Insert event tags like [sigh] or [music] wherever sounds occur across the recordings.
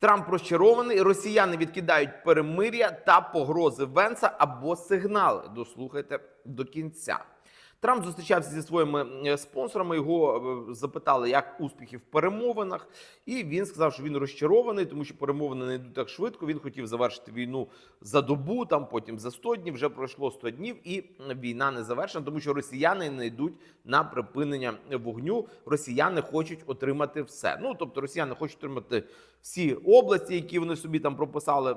Трамп розчарований, росіяни відкидають перемир'я та погрози Венса або сигнали. Дослухайте до кінця. Трамп зустрічався зі своїми спонсорами. Його е, запитали, як успіхи в перемовинах, і він сказав, що він розчарований, тому що перемовини не йдуть так швидко. Він хотів завершити війну за добу, там потім за 100 днів. Вже пройшло 100 днів, і війна не завершена, тому що росіяни не йдуть на припинення вогню. Росіяни хочуть отримати все. Ну тобто, росіяни хочуть отримати всі області, які вони собі там прописали е,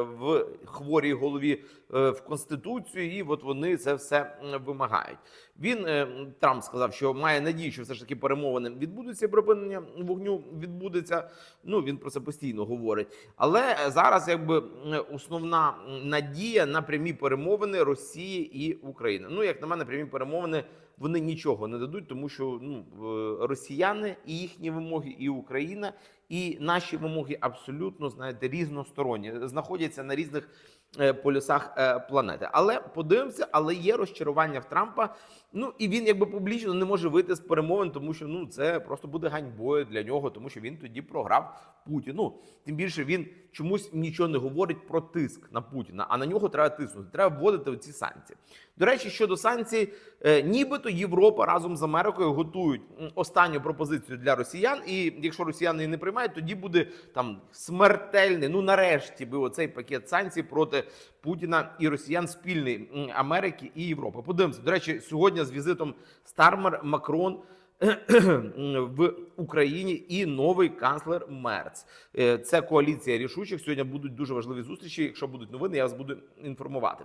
в хворій голові е, в конституцію, і от вони це все вимагають. Він е, Трамп сказав, що має надію, що все ж таки перемовини відбудуться, припинення вогню відбудеться. Ну він про це постійно говорить. Але зараз, якби основна надія на прямі перемовини Росії і України. Ну як на мене, прямі перемовини. Вони нічого не дадуть, тому що ну росіяни і їхні вимоги, і Україна, і наші вимоги абсолютно знаєте різносторонні, знаходяться на різних полюсах е, планети. Але подивимося, але є розчарування в Трампа. Ну і він якби публічно не може вийти з перемовин, тому що ну це просто буде ганьбою для нього, тому що він тоді програв Путіну. Тим більше він чомусь нічого не говорить про тиск на Путіна, а на нього треба тиснути. Треба вводити ці санкції. До речі, щодо санкцій, е, нібито Європа разом з Америкою готують останню пропозицію для росіян. І якщо росіяни її не приймають, тоді буде там смертельний. Ну нарешті би оцей пакет санкцій проти Путіна і Росіян спільний Америки і Європи. Подивимося. До речі, сьогодні з візитом Стармер Макрон. [clears throat] В Україні і новий канцлер Мерц. Е, Це коаліція рішучих. Сьогодні будуть дуже важливі зустрічі. Якщо будуть новини, я вас буду інформувати.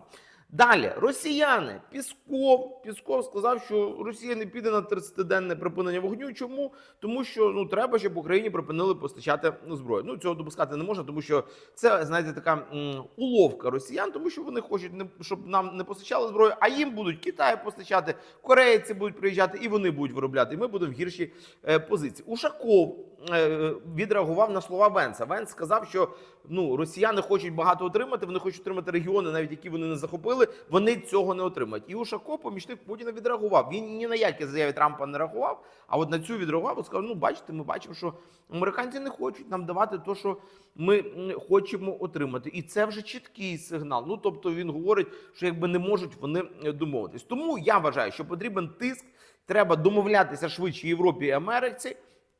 Далі росіяни Пісков Пісков сказав, що Росія не піде на 30-денне припинення вогню. Чому? Тому що ну треба, щоб Україні припинили постачати зброю. Ну цього допускати не можна, тому що це знаєте така м, уловка росіян, тому що вони хочуть не щоб нам не постачали зброю, а їм будуть Китай постачати, корейці будуть приїжджати, і вони будуть виробляти. І ми будемо в гіршій е, позиції. Ушаков е, відреагував на слова Венса. Венс сказав, що ну росіяни хочуть багато отримати. Вони хочуть отримати регіони, навіть які вони не захопили. Вони цього не отримають. І Ушаков, помічник Путіна, відреагував. Він ні на які заяви Трампа не реагував. А от на цю відреагував. і сказав: ну бачите, ми бачимо, що американці не хочуть нам давати те, що ми хочемо отримати. І це вже чіткий сигнал. Ну тобто він говорить, що якби не можуть вони е, домовитись. Тому я вважаю, що потрібен тиск. Треба домовлятися швидше Європі і Америці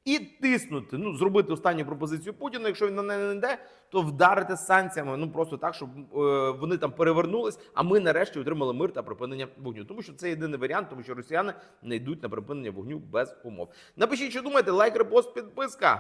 і тиснути. Ну зробити останню пропозицію Путіну. Якщо він на неї не йде, то вдарити санкціями. Ну просто так, щоб е, вони там перевернулись. А ми нарешті отримали мир та припинення вогню. Тому що це єдиний варіант, тому що росіяни не йдуть на припинення вогню без умов. Напишіть, що думаєте, лайк, репост, підписка.